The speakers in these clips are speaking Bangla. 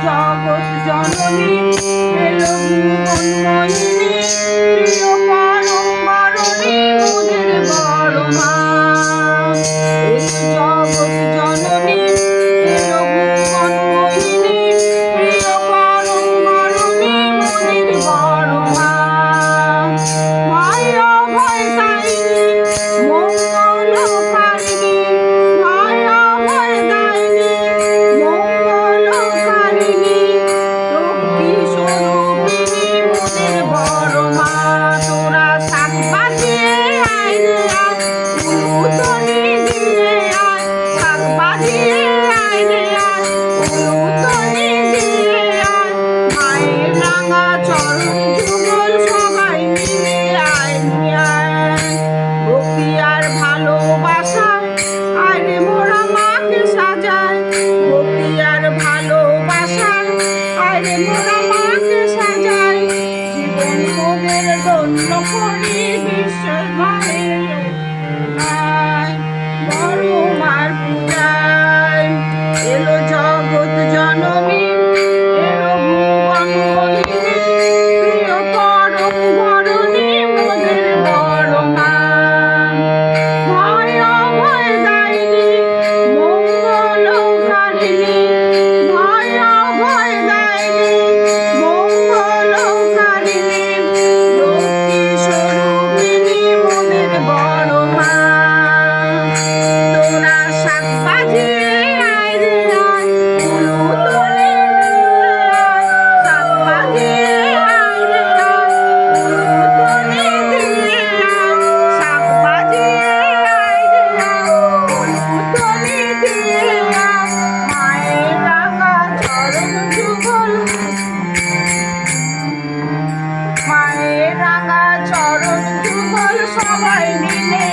জগৎ জননী এলো মনময়িনী প্রিয় পারম্বরমী মোদের বড় মা জগৎ Let it go. No more need to রাঙা চরণ যুগল সবাই মিলে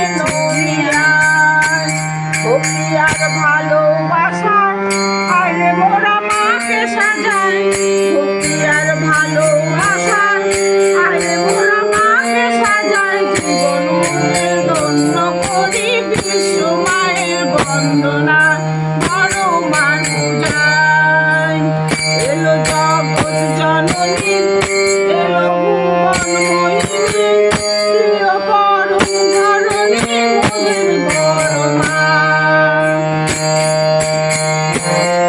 ভালো